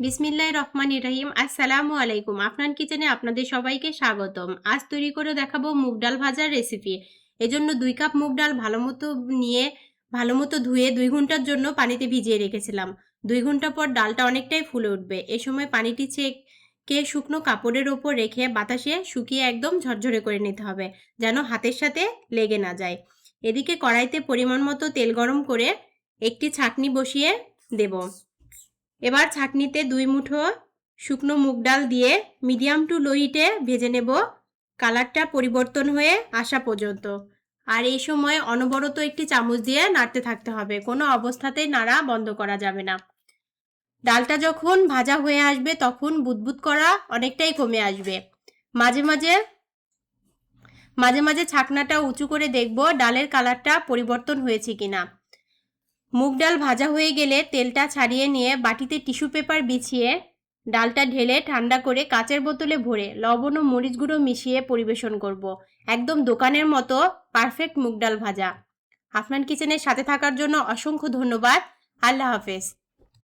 বিসমিল্লাহ রহমান ইরাহিম আসসালামু আলাইকুম। আফনান কিচেনে আপনাদের সবাইকে স্বাগতম। আজ তৈরি করে দেখাবো মুগ ডাল ভাজার রেসিপি। এজন্য দুই কাপ মুগ ডাল ভালো মতো নিয়ে ভালো মতো ধুয়ে দুই ঘণ্টার জন্য পানিতে ভিজিয়ে রেখেছিলাম। দুই ঘণ্টা পর ডালটা অনেকটাই ফুলে উঠবে। এ সময় পানিটি ছেঁকে শুকনো কাপড়ের ওপর রেখে বাতাসে শুকিয়ে একদম ঝরঝরে করে নিতে হবে, যেন হাতের সাথে লেগে না যায়। এদিকে কড়াইতে পরিমাণ মতো তেল গরম করে একটি ছাকনি বসিয়ে দেব। এবার ছাকনিতে দুই মুঠো শুকনো মুগ ডাল দিয়ে মিডিয়াম টু লো হিটে ভেজে নেব। কালারটা পরিবর্তন হয়ে আসা পর্যন্ত। আর এই সময় অনবরত একটি চামচ দিয়ে নাড়তে থাকতে হবে। কোনো অবস্থাতেই নাড়া বন্ধ করা যাবে না। ডালটা যখন ভাজা হয়ে আসবে, তখন বুদবুদ করা অনেকটাই কমে আসবে। মাঝে মাঝে মাঝে মাঝে ছাকনাটা উঁচু করে দেখব ডালের কালারটা পরিবর্তন হয়েছে কিনা। মুগ ডাল ভাজা হয়ে গেলে তেলটা ছাড়িয়ে নিয়ে বাটিতে টিস্যু পেপার বিছিয়ে ডালটা ঢেলে ঠান্ডা করে কাচের বোতলে ভরে লবণ ও মরিচ গুঁড়ো মিশিয়ে পরিবেশন করব। একদম দোকানের মতো পারফেক্ট মুগ ডাল ভাজা। আফনান কিচেনের সাথে থাকার জন্য অসংখ্য ধন্যবাদ। আল্লাহ হাফেজ।